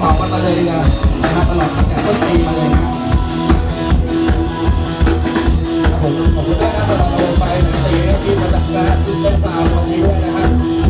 เป๋ากันมาเลยนะนะตลอดตั้งแต่ต้นปีมาเลยนะผมผมก็ได้รับรางไปหนังสือที่มาจากการที่เส้นสาวคนนี้ด้วยนะครับ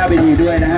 น้าไปดีด้วยนะ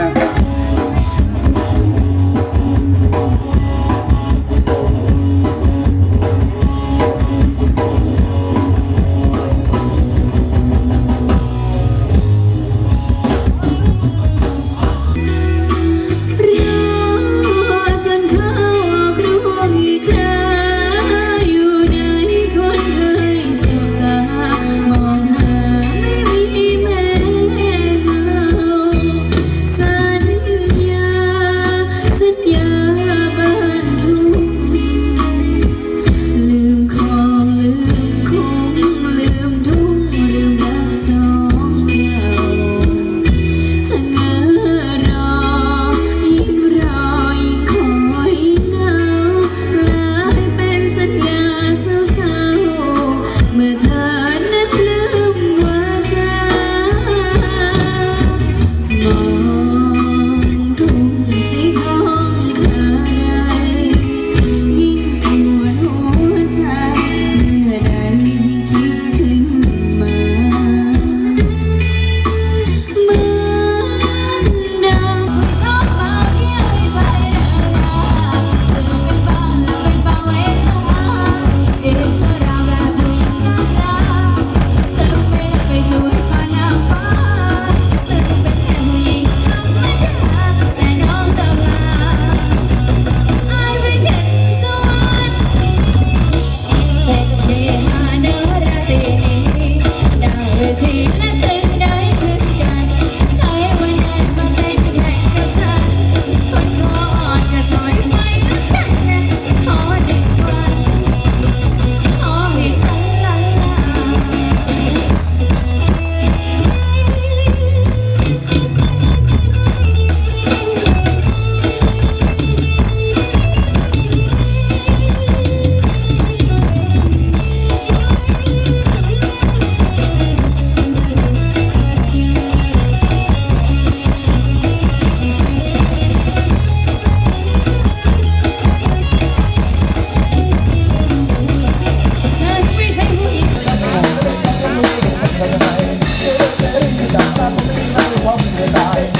Everybody.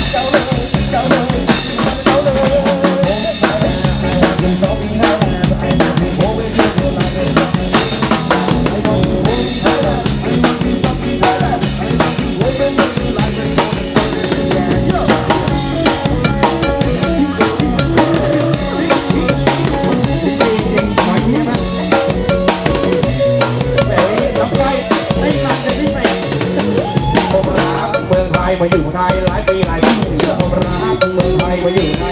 ไปอยู่ไทยหลายปีหลายปีเชื่อรักเมืองไทยมาอยู่ไทย